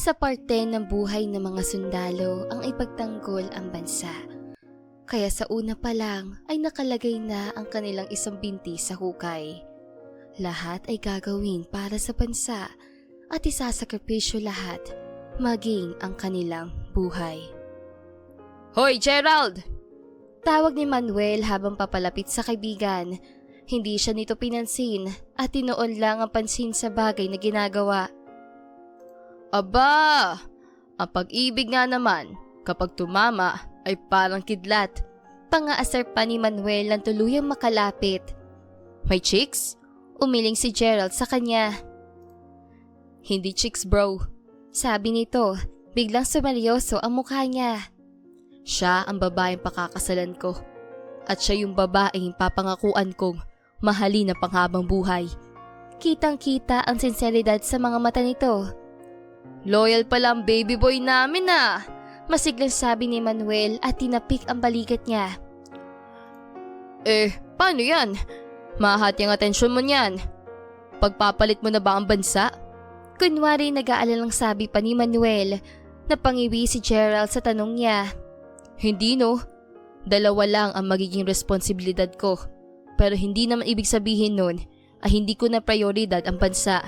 sa parte ng buhay ng mga sundalo ang ipagtanggol ang bansa. Kaya sa una pa lang ay nakalagay na ang kanilang isang binti sa hukay. Lahat ay gagawin para sa bansa at isasakripisyo lahat, maging ang kanilang buhay. Hoy, Gerald! Tawag ni Manuel habang papalapit sa kaibigan. Hindi siya nito pinansin at tinoon lang ang pansin sa bagay na ginagawa. Aba! Ang pag-ibig nga naman, kapag tumama, ay parang kidlat. Pangaasar pa ni Manuel ng tuluyang makalapit. May chicks? Umiling si Gerald sa kanya. Hindi chicks bro. Sabi nito, biglang sumalyoso ang mukha niya. Siya ang babaeng pakakasalan ko. At siya yung babaeng papangakuan kong mahalin na panghabang buhay. Kitang-kita ang sinseridad sa mga mata nito. Loyal pala ang baby boy namin ah! Masiglang sabi ni Manuel at tinapik ang balikat niya. Eh, paano yan? Mahati ang atensyon mo niyan. Pagpapalit mo na ba ang bansa? Kunwari nag-aalalang sabi pa ni Manuel na pangiwi si Gerald sa tanong niya. Hindi no, dalawa lang ang magiging responsibilidad ko. Pero hindi naman ibig sabihin nun ay hindi ko na prioridad ang bansa.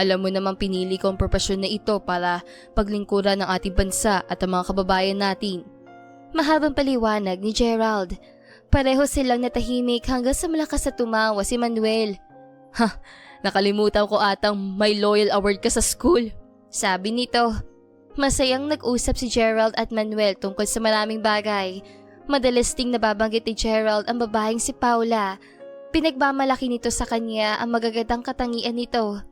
Alam mo namang pinili ko ang propasyon na ito para paglingkuran ng ating bansa at ang mga kababayan natin. Mahabang paliwanag ni Gerald. Pareho silang natahimik hanggang sa malakas na tumawa si Manuel. Ha, nakalimutan ko atang may loyal award ka sa school. Sabi nito. Masayang nag-usap si Gerald at Manuel tungkol sa maraming bagay. Madalas ting nababanggit ni Gerald ang babaeng si Paula. Pinagmamalaki nito sa kanya ang magagandang katangian nito.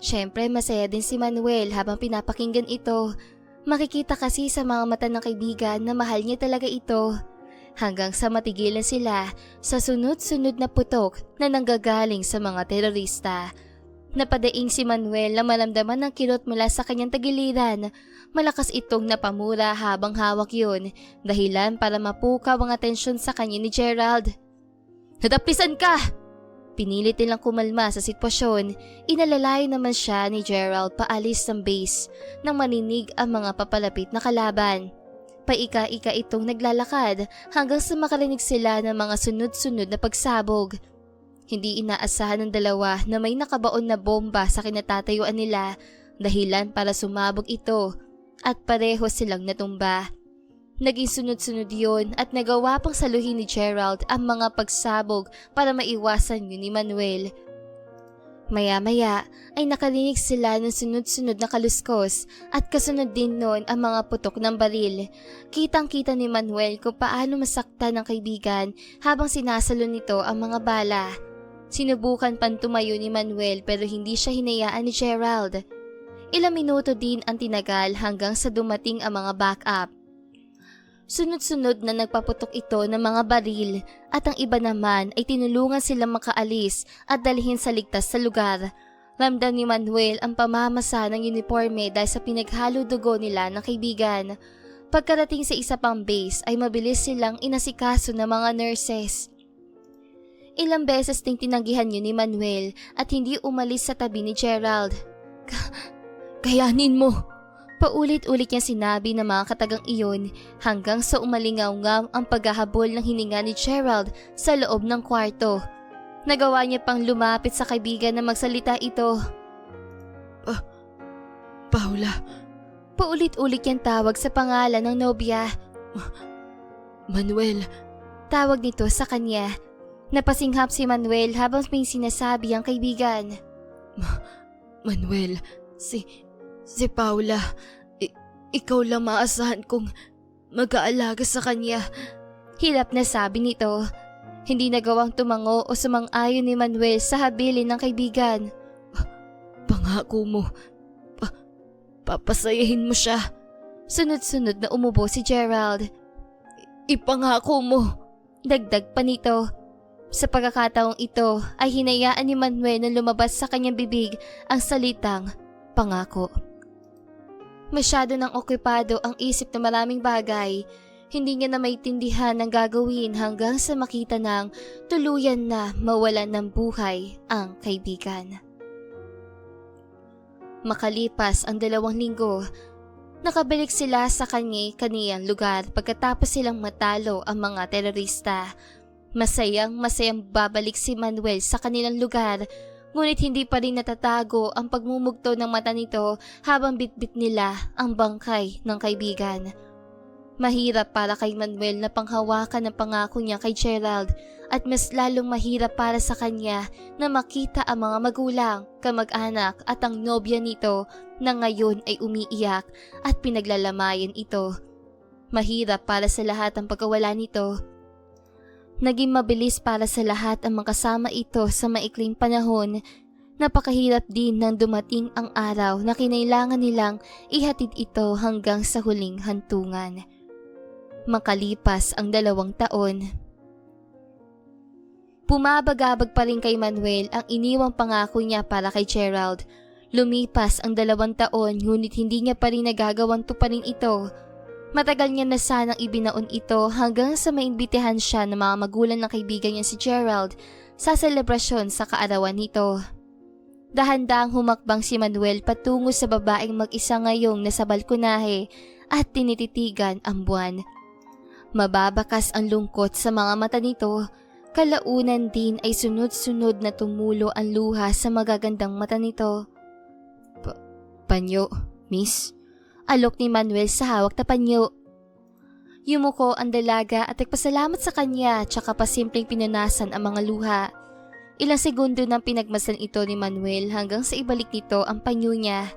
Siyempre masaya din si Manuel habang pinapakinggan ito. Makikita kasi sa mga mata ng kaibigan na mahal niya talaga ito. Hanggang sa matigilan sila sa sunod-sunod na putok na nanggagaling sa mga terorista. Napadaing si Manuel na malamdaman ng kirot mula sa kanyang tagiliran. Malakas itong napamura habang hawak yun, dahilan para mapukaw ang atensyon sa kanya ni Gerald. Nadapisan ka! Pinilit nilang kumalma sa sitwasyon, inalalay naman siya ni Gerald paalis ng base nang maninig ang mga papalapit na kalaban. Paika-ika itong naglalakad hanggang sa makarinig sila ng mga sunod-sunod na pagsabog. Hindi inaasahan ng dalawa na may nakabaon na bomba sa kinatatayuan nila dahilan para sumabog ito at pareho silang natumba. Naging sunod-sunod yun at nagawa pang saluhin ni Gerald ang mga pagsabog para maiwasan yun ni Manuel. Maya-maya ay nakarinig sila ng sunod-sunod na kaluskos at kasunod din noon ang mga putok ng baril. Kitang-kita ni Manuel kung paano masaktan ng kaibigan habang sinasalo nito ang mga bala. Sinubukan pan tumayo ni Manuel pero hindi siya hinayaan ni Gerald. Ilang minuto din ang tinagal hanggang sa dumating ang mga backup. Sunod-sunod na nagpaputok ito ng mga baril at ang iba naman ay tinulungan silang makaalis at dalhin sa ligtas sa lugar. Ramdam ni Manuel ang pamamasa ng uniforme dahil sa pinaghalo dugo nila ng kaibigan. Pagkarating sa isa pang base ay mabilis silang inasikaso ng mga nurses. Ilang beses ding tinanggihan yun ni Manuel at hindi umalis sa tabi ni Gerald. Kayanin mo! Paulit-ulit niya sinabi ng mga katagang iyon hanggang sa umalingaw-ngaw ang paghahabol ng hininga ni Gerald sa loob ng kwarto. Nagawa niya pang lumapit sa kaibigan na magsalita ito. Pa Paula, Paulit-ulit niyang tawag sa pangalan ng nobya. Manuel, Tawag nito sa kanya. Napasinghap si Manuel habang may sinasabi ang kaibigan. Manuel, si si Paula, I- ikaw lang maasahan kong mag-aalaga sa kanya. Hilap na sabi nito. Hindi nagawang tumango o sumang-ayon ni Manuel sa habilin ng kaibigan. Pangako mo, pa- papasayahin mo siya. Sunod-sunod na umubo si Gerald. Ipangako mo. Dagdag pa nito. Sa pagkakataong ito ay hinayaan ni Manuel na lumabas sa kanyang bibig ang salitang pangako. Masyado nang okupado ang isip na maraming bagay. Hindi niya na maintindihan ang gagawin hanggang sa makita ng tuluyan na mawalan ng buhay ang kaibigan. Makalipas ang dalawang linggo, nakabalik sila sa kanya-kaniyang lugar pagkatapos silang matalo ang mga terorista. Masayang masayang babalik si Manuel sa kanilang lugar ngunit hindi pa rin natatago ang pagmumugto ng mata nito habang bitbit nila ang bangkay ng kaibigan. Mahirap para kay Manuel na panghawakan ang pangako niya kay Gerald at mas lalong mahirap para sa kanya na makita ang mga magulang, kamag-anak at ang nobya nito na ngayon ay umiiyak at pinaglalamayan ito. Mahirap para sa lahat ang pagkawala nito. Naging mabilis para sa lahat ang makasama ito sa maikling panahon. Napakahirap din nang dumating ang araw na kinailangan nilang ihatid ito hanggang sa huling hantungan. Makalipas ang dalawang taon, Pumabagabag pa rin kay Manuel ang iniwang pangako niya para kay Gerald. Lumipas ang dalawang taon ngunit hindi niya pa rin nagagawang tuparin ito. Matagal niya na sanang ibinaon ito hanggang sa maimbitehan siya ng mga magulang ng kaibigan niya si Gerald sa selebrasyon sa kaarawan nito. Dahan-dahang humakbang si Manuel patungo sa babaeng mag-isa ngayong nasa balkonahe at tinititigan ang buwan. Mababakas ang lungkot sa mga mata nito Kalaunan din ay sunod-sunod na tumulo ang luha sa magagandang mata nito. Pa- panyo, miss? Alok ni Manuel sa hawak na panyo. Yumuko ang dalaga at nagpasalamat sa kanya tsaka pa simpleng pinunasan ang mga luha. Ilang segundo nang pinagmasan ito ni Manuel hanggang sa ibalik nito ang panyo niya.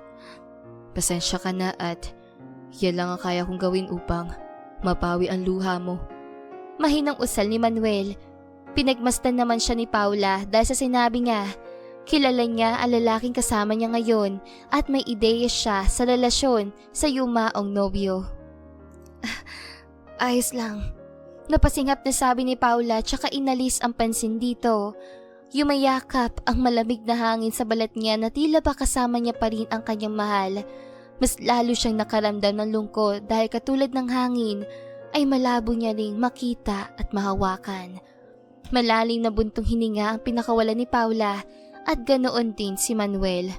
Pasensya ka na at yan lang ang kaya kong gawin upang mapawi ang luha mo. Mahinang usal ni Manuel Pinagmasdan naman siya ni Paula dahil sa sinabi niya, kilala niya ang lalaking kasama niya ngayon at may ideya siya sa relasyon sa yumaong nobyo. Ayos lang. Napasingap na sabi ni Paula tsaka inalis ang pansin dito. Yumayakap ang malamig na hangin sa balat niya na tila ba kasama niya pa rin ang kanyang mahal. Mas lalo siyang nakaramdam ng lungkot dahil katulad ng hangin ay malabo niya ring makita at mahawakan. Malalim na buntong hininga ang pinakawalan ni Paula at ganoon din si Manuel.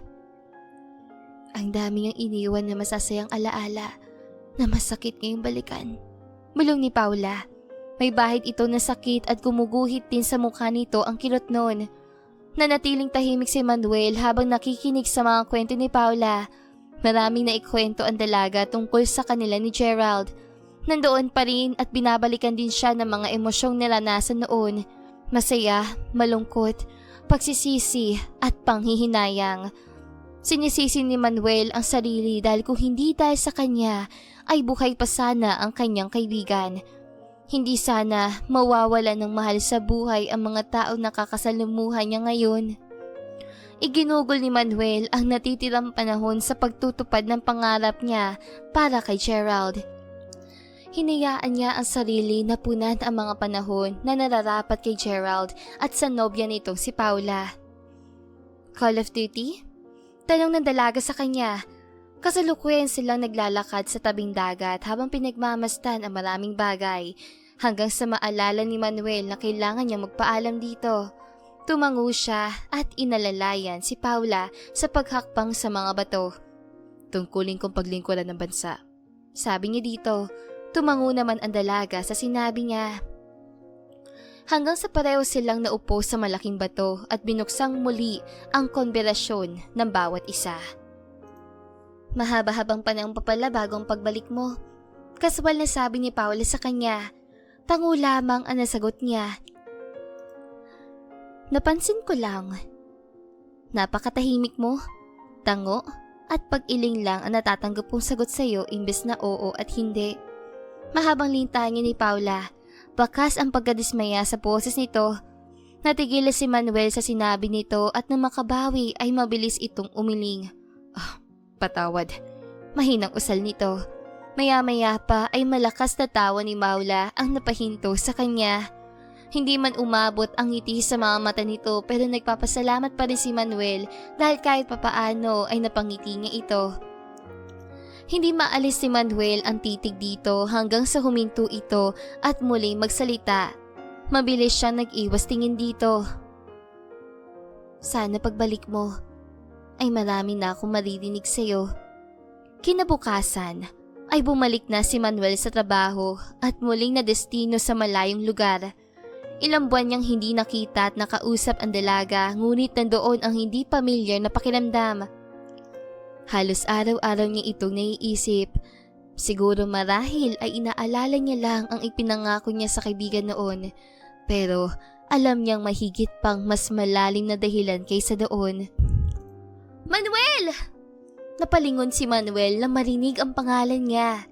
Ang dami niyang iniwan na masasayang alaala na masakit ngayong balikan. Mulong ni Paula. May bahid ito na sakit at gumuguhit din sa mukha nito ang kilot noon. Nanatiling tahimik si Manuel habang nakikinig sa mga kwento ni Paula. Maraming naikwento ang dalaga tungkol sa kanila ni Gerald. Nandoon pa rin at binabalikan din siya ng mga emosyong nilanasan noon Masaya, malungkot, pagsisisi at panghihinayang. Sinisisi ni Manuel ang sarili dahil kung hindi dahil sa kanya ay buhay pa sana ang kanyang kaibigan. Hindi sana mawawala ng mahal sa buhay ang mga tao na kakasalumuhan niya ngayon. Iginugol ni Manuel ang natitirang panahon sa pagtutupad ng pangarap niya para kay Gerald. Hinayaan niya ang sarili na punan ang mga panahon na nararapat kay Gerald at sa nobya nitong si Paula. Call of Duty? Tanong ng dalaga sa kanya. Kasalukuyan silang naglalakad sa tabing dagat habang pinagmamastan ang maraming bagay hanggang sa maalala ni Manuel na kailangan niya magpaalam dito. Tumango siya at inalalayan si Paula sa paghakbang sa mga bato. Tungkulin kong paglingkuran ng bansa. Sabi niya dito, Tumango naman ang dalaga sa sinabi niya. Hanggang sa pareho silang naupo sa malaking bato at binuksang muli ang konberasyon ng bawat isa. Mahaba-habang panahon pa pala bagong pagbalik mo. Kaswal na sabi ni Paula sa kanya. Tango lamang ang nasagot niya. Napansin ko lang. Napakatahimik mo. Tango at pag-iling lang ang natatanggap kong sagot sa iyo imbes na oo at hindi. Mahabang lintahan ni Paula. Bakas ang pagkadismaya sa boses nito. Natigil si Manuel sa sinabi nito at nang makabawi ay mabilis itong umiling. Oh, patawad. Mahinang usal nito. Maya-maya pa ay malakas na tawa ni Maula ang napahinto sa kanya. Hindi man umabot ang ngiti sa mga mata nito pero nagpapasalamat pa rin si Manuel dahil kahit papaano ay napangiti niya ito. Hindi maalis si Manuel ang titig dito hanggang sa huminto ito at muling magsalita. Mabilis siyang nag-iwas tingin dito. Sana pagbalik mo, ay marami na akong maririnig sa'yo. Kinabukasan ay bumalik na si Manuel sa trabaho at muling na destino sa malayong lugar. Ilang buwan niyang hindi nakita at nakausap ang dalaga ngunit nandoon ang hindi pamilyar na pakiramdam. Halos araw-araw niya itong naiisip. Siguro marahil ay inaalala niya lang ang ipinangako niya sa kaibigan noon. Pero alam niyang mahigit pang mas malalim na dahilan kaysa doon. Manuel! Napalingon si Manuel na marinig ang pangalan niya.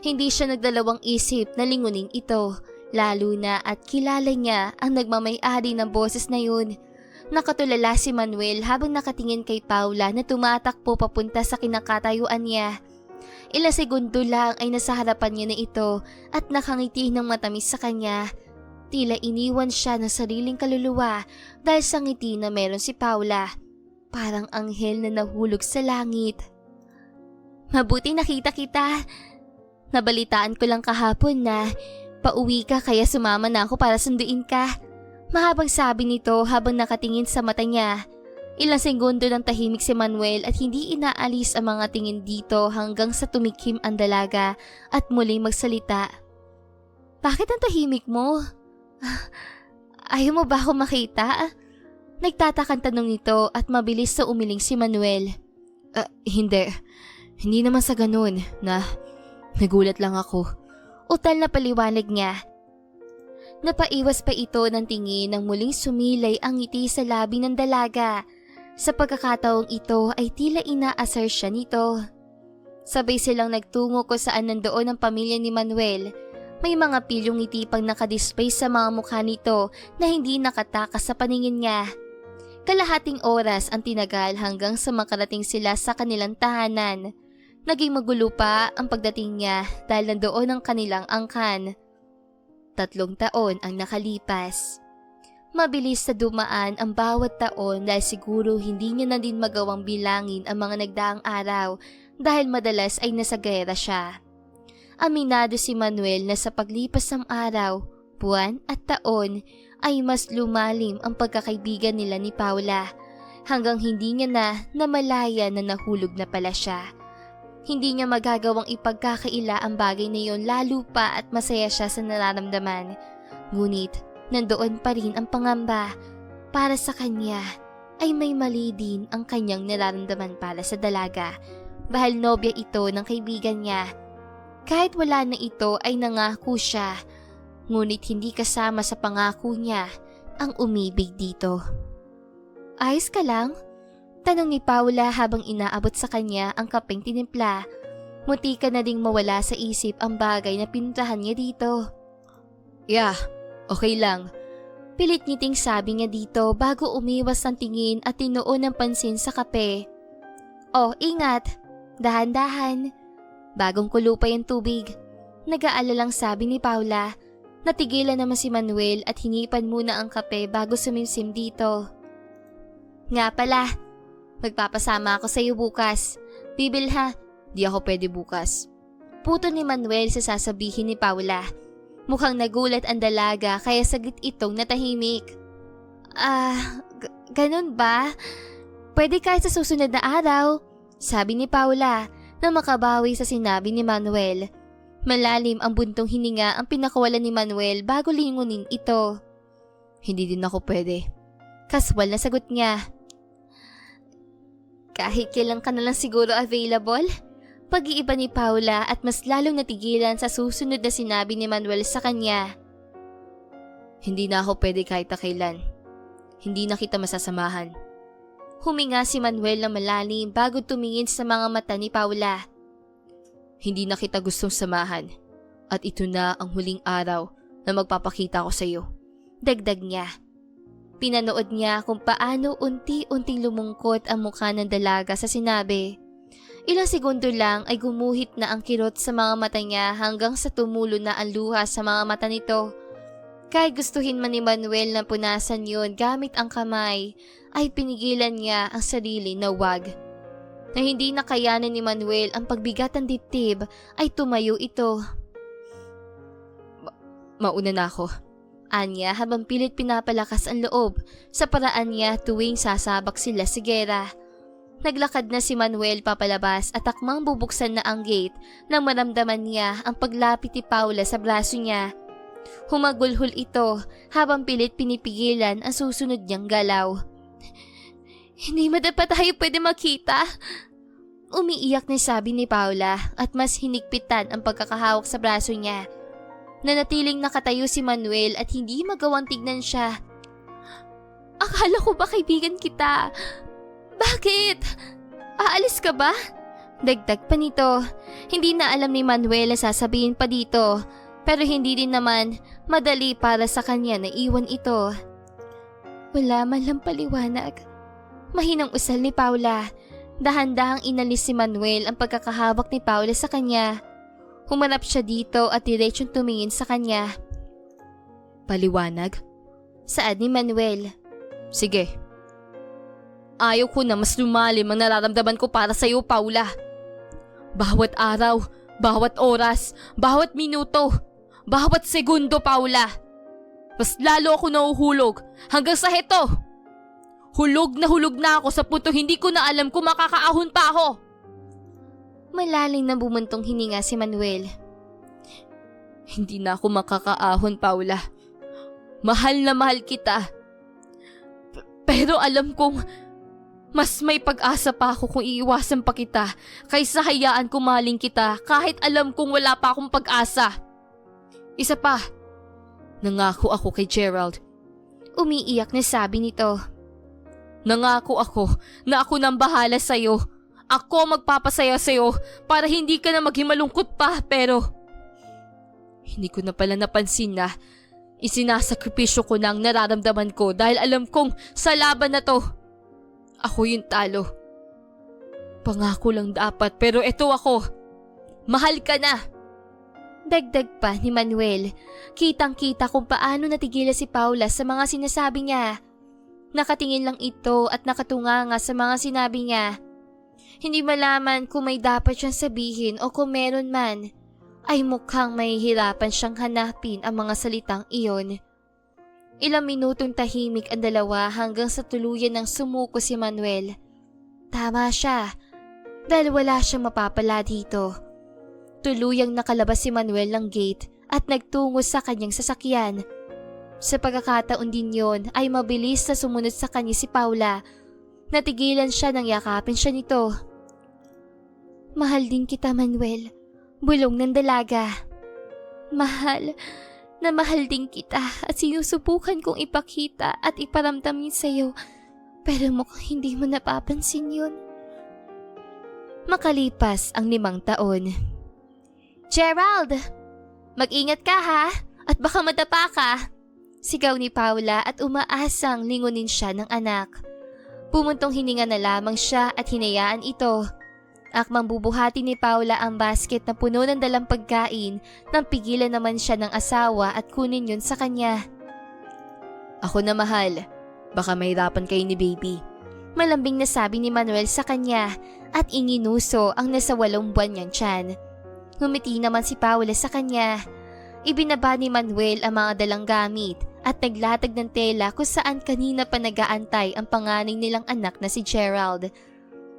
Hindi siya nagdalawang isip na lingunin ito, lalo na at kilala niya ang nagmamay-ari ng boses na yun. Nakatulala si Manuel habang nakatingin kay Paula na tumatakbo papunta sa kinakatayuan niya. Ilang segundo lang ay nasa harapan niya na ito at nakangiti ng matamis sa kanya. Tila iniwan siya ng sariling kaluluwa dahil sa ngiti na meron si Paula. Parang anghel na nahulog sa langit. Mabuti nakita kita. Nabalitaan ko lang kahapon na pauwi ka kaya sumama na ako para sunduin ka. Mahabang sabi nito habang nakatingin sa mata niya. Ilang segundo ng tahimik si Manuel at hindi inaalis ang mga tingin dito hanggang sa tumikim ang dalaga at muling magsalita. Bakit ang tahimik mo? Ayaw mo ba ako makita? Nagtatakang tanong nito at mabilis sa umiling si Manuel. Ah, hindi. Hindi naman sa ganun na nagulat lang ako. Utal na paliwanag niya. Napaiwas pa ito ng tingin nang muling sumilay ang ngiti sa labi ng dalaga. Sa pagkakataong ito ay tila inaasar siya nito. Sabay silang nagtungo ko saan nandoon ang pamilya ni Manuel. May mga pilyong ngiti pang nakadisplay sa mga mukha nito na hindi nakatakas sa paningin niya. Kalahating oras ang tinagal hanggang sa makarating sila sa kanilang tahanan. Naging magulo pa ang pagdating niya dahil nandoon ang kanilang angkan. Tatlong taon ang nakalipas. Mabilis sa dumaan ang bawat taon dahil siguro hindi niya na din magawang bilangin ang mga nagdaang araw dahil madalas ay nasa gera siya. Aminado si Manuel na sa paglipas ng araw, buwan at taon ay mas lumalim ang pagkakaibigan nila ni Paula hanggang hindi niya na namalaya na nahulog na pala siya. Hindi niya magagawang ipagkakaila ang bagay na yon lalo pa at masaya siya sa nararamdaman. Ngunit nandoon pa rin ang pangamba para sa kanya ay may mali din ang kanyang nararamdaman para sa dalaga dahil nobya ito ng kaibigan niya. Kahit wala na ito ay nangako siya ngunit hindi kasama sa pangako niya ang umibig dito. Ayos ka lang? Tanong ni Paula habang inaabot sa kanya ang kapeng tinimpla. Muti ka na ding mawala sa isip ang bagay na pinuntahan niya dito. Yeah, okay lang. Pilit ngiting sabi niya dito bago umiwas ng tingin at tinuon ng pansin sa kape. Oh, ingat. Dahan-dahan. Bagong kulo pa yung tubig. Nag-aalalang sabi ni Paula. Natigilan naman si Manuel at hinipan muna ang kape bago sumimsim dito. Nga pala, magpapasama ako sa iyo bukas. Bibil ha, di ako pwede bukas. Puto ni Manuel sa sasabihin ni Paula. Mukhang nagulat ang dalaga kaya saglit itong natahimik. Ah, g- ganun ba? Pwede kahit sa susunod na araw, sabi ni Paula na makabawi sa sinabi ni Manuel. Malalim ang buntong hininga ang pinakawalan ni Manuel bago lingunin ito. Hindi din ako pwede. Kaswal na sagot niya. Kahit kailan ka na lang siguro available? Pag-iiba ni Paula at mas lalong natigilan sa susunod na sinabi ni Manuel sa kanya. Hindi na ako pwede kahit kailan. Hindi na kita masasamahan. Huminga si Manuel na malalim bago tumingin sa mga mata ni Paula. Hindi na kita gustong samahan. At ito na ang huling araw na magpapakita ko sa iyo. Dagdag niya. Pinanood niya kung paano unti-unting lumungkot ang mukha ng dalaga sa sinabi. Ilang segundo lang ay gumuhit na ang kirot sa mga mata niya hanggang sa tumulo na ang luha sa mga mata nito. Kahit gustuhin man ni Manuel na punasan yun gamit ang kamay, ay pinigilan niya ang sarili na wag. Na hindi nakayanan ni Manuel ang pagbigat ng dibdib ay tumayo ito. Ma- mauna na ako. Anya habang pilit pinapalakas ang loob sa paraan niya tuwing sasabak sila sa gera. Naglakad na si Manuel papalabas at akmang bubuksan na ang gate nang maramdaman niya ang paglapit ni Paula sa braso niya. Humagulhol ito habang pilit pinipigilan ang susunod niyang galaw. Hindi madapat tayo pwede makita. Umiiyak na sabi ni Paula at mas hinigpitan ang pagkakahawak sa braso niya. Nanatiling nakatayo si Manuel at hindi magawang tignan siya. Akala ko ba kaibigan kita? Bakit? Aalis ka ba? Dagdag pa nito. Hindi na alam ni Manuel ang sasabihin pa dito. Pero hindi din naman madali para sa kanya na iwan ito. Wala man lang paliwanag. Mahinang usal ni Paula. Dahan-dahang inalis si Manuel ang pagkakahawak ni Paula sa kanya. Humanap siya dito at diretsyon tumingin sa kanya. Paliwanag? Saad ni Manuel. Sige. Ayaw ko na mas lumalim ang nararamdaman ko para sa'yo, Paula. Bawat araw, bawat oras, bawat minuto, bawat segundo, Paula. Mas lalo ako nauhulog hanggang sa heto. Hulog na hulog na ako sa punto hindi ko na alam kung makakaahon pa ako. Malalim na bumuntong hininga si Manuel. Hindi na ako makakaahon, Paula. Mahal na mahal kita. P- pero alam kong mas may pag-asa pa ako kung iiwasan pa kita kaysa hayaan ko maling kita kahit alam kong wala pa akong pag-asa. Isa pa, nangako ako kay Gerald. Umiiyak na sabi nito. Nangako ako na ako nang bahala sa'yo. Ako magpapasaya sa'yo para hindi ka na maghimalungkot pa pero... Hindi ko na pala napansin na isinasakripisyo ko na ang nararamdaman ko dahil alam kong sa laban na to, ako yung talo. Pangako lang dapat pero eto ako. Mahal ka na. Dagdag pa ni Manuel. Kitang-kita kung paano natigila si Paula sa mga sinasabi niya. Nakatingin lang ito at nakatunganga sa mga sinabi niya. Hindi malaman kung may dapat siyang sabihin o kung meron man, ay mukhang mahihirapan siyang hanapin ang mga salitang iyon. Ilang minutong tahimik ang dalawa hanggang sa tuluyan ng sumuko si Manuel. Tama siya, dahil wala siyang mapapala dito. Tuluyang nakalabas si Manuel ng gate at nagtungo sa kanyang sasakyan. Sa pagkakataon din yon ay mabilis na sumunod sa kanya si Paula. Natigilan siya nang yakapin siya nito. Mahal din kita, Manuel. Bulong ng dalaga. Mahal na mahal din kita at sinusubukan kong ipakita at iparamdam yun sa'yo. Pero mukhang hindi mo napapansin yun. Makalipas ang limang taon. Gerald! Mag-ingat ka ha! At baka madapa ka! Sigaw ni Paula at umaasang lingunin siya ng anak. Pumuntong hininga na lamang siya at hinayaan ito. Akmang bubuhati ni Paula ang basket na puno ng dalang pagkain nang pigilan naman siya ng asawa at kunin yun sa kanya. Ako na mahal. Baka mahirapan kayo ni baby. Malambing na sabi ni Manuel sa kanya at inginuso ang nasa walong buwan niyang tiyan. Ngumiti naman si Paula sa kanya. Ibinaba ni Manuel ang mga dalang gamit at naglatag ng tela kung saan kanina pa nagaantay ang panganay nilang anak na si Gerald.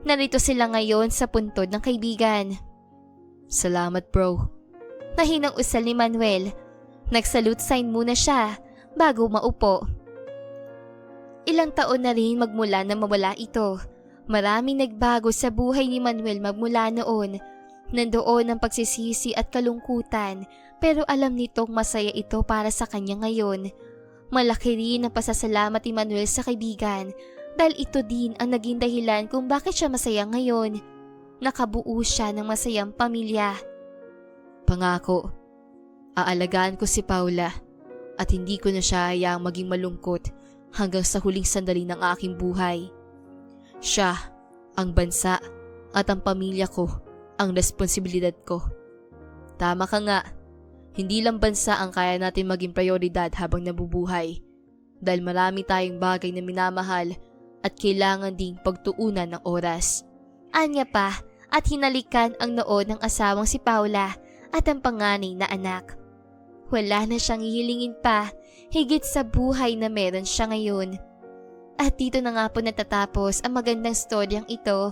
Narito sila ngayon sa puntod ng kaibigan. Salamat bro. Nahinang usal ni Manuel. Nagsalute sign muna siya bago maupo. Ilang taon na rin magmula na mawala ito. Maraming nagbago sa buhay ni Manuel magmula noon. Nandoon ang pagsisisi at kalungkutan pero alam nitong masaya ito para sa kanya ngayon. Malaki rin ang pasasalamat ni Manuel sa kaibigan dahil ito din ang naging dahilan kung bakit siya masaya ngayon. Nakabuo siya ng masayang pamilya. Pangako, aalagaan ko si Paula at hindi ko na siya hayaang maging malungkot hanggang sa huling sandali ng aking buhay. Siya, ang bansa at ang pamilya ko ang responsibilidad ko. Tama ka nga, hindi lang bansa ang kaya natin maging prioridad habang nabubuhay dahil marami tayong bagay na minamahal at kailangan ding pagtuunan ng oras. Anya pa at hinalikan ang noo ng asawang si Paula at ang panganay na anak. Wala na siyang hihilingin pa higit sa buhay na meron siya ngayon. At dito na nga po natatapos ang magandang storyang ito.